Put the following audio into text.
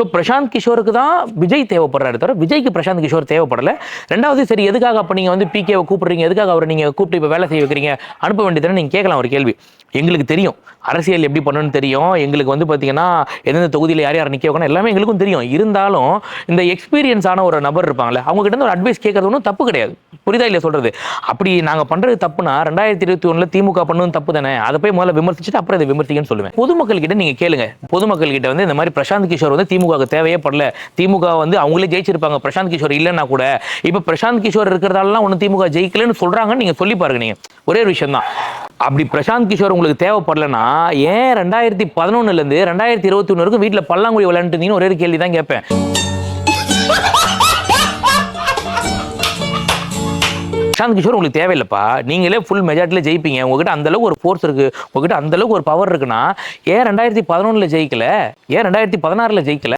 So Prashanth கிஷோருக்கு தான் விஜய் தேவைப்படுறாரு தவிர விஜய்க்கு பிரசாந்த் கிஷோர் தேவைப்படலை. ரெண்டாவது சரி எதுக்காக அப்போ நீங்கள் வந்து பிகேவை கூப்பிடுறீங்க? எதுக்காக அவரை நீங்கள் கூப்பிட்டு இப்போ வேலை செய்ய வைக்கிறீங்க? அனுப்ப வேண்டியதுன்னு நீங்கள் கேட்கலாம் ஒரு கேள்வி. எங்களுக்கு தெரியும். அரசியல் எப்படி பண்ணணும்னு தெரியும். எங்களுக்கு வந்து பார்த்தீங்கன்னா எந்தெந்த தொகுதியில் யார் யார் நிற்க வைக்கணும் எல்லாமே எங்களுக்கும் தெரியும். இருந்தாலும் இந்த எக்ஸ்பீரியன்ஸான ஒரு நபர் இருப்பாங்களே அவங்ககிட்ட ஒரு அட்வைஸ் கேட்கறது ஒன்றும் தப்பு கிடையாது. புரியுதா இல்லையா சொல்றது? அப்படி நாங்கள் பண்றது தப்புனா ரெண்டாயிரத்தி இருபத்தி ஒண்ணுல திமுக பண்ணணும் தப்பு தானே? அதை போய் முதல்ல விமர்சிச்சுட்டு அப்புறம் இதை விமர்சிக்கன்னு சொல்லுவேன். பொதுமக்கள் கிட்ட நீங்க கேளுங்க. பொதுமக்கள் கிட்ட வந்து இந்த மாதிரி பிரசாந்த் கிஷோர் வந்து திமுக தேவையே படல. திமுக வந்து அவங்களே ஜெயிச்சிருப்பாங்க. பிரசாந்த் கிஷோர் இல்லைன்னா கூட இப்போ பிரசாந்த் கிஷோர் இருக்கிறதாலாம் ஒன்றும் திமுக ஜெயிக்கலன்னு சொல்றாங்கன்னு நீங்க சொல்லி பாருங்க நீங்க. ஒரே ஒரு விஷயம் தான் அப்படி பிரசாந்த் கிஷோர் உங்களுக்கு தேவைப்படலன்னா ஏன் ரெண்டாயிரத்தி பதினொன்னுல இருந்து ரெண்டாயிரத்தி இருபத்தி ஒன்று வரைக்கும் வீட்டில் பல்லாங்குழி விளையாண்டுருந்தீங்கன்னு ஒரே ஒரு கேள்வி தான் கேட்பேன். பிரசாந்த் கிஷோர் உங்களுக்கு தேவையில்லைப்பா. நீங்களே ஃபுல் மெஜாரிட்டியில் ஜெயிப்பீங்க. உங்ககிட்ட அந்தளவுக்கு ஒரு ஃபோர்ஸ் இருக்கு. உங்ககிட்ட அந்தளவுக்கு ஒரு பவர் இருக்குன்னா ஏன் ரெண்டாயிரத்தி பதினொன்றில் ஜெயிக்கல? ஏன் ரெண்டாயிரத்தி பதினாறில் ஜெயிக்கல?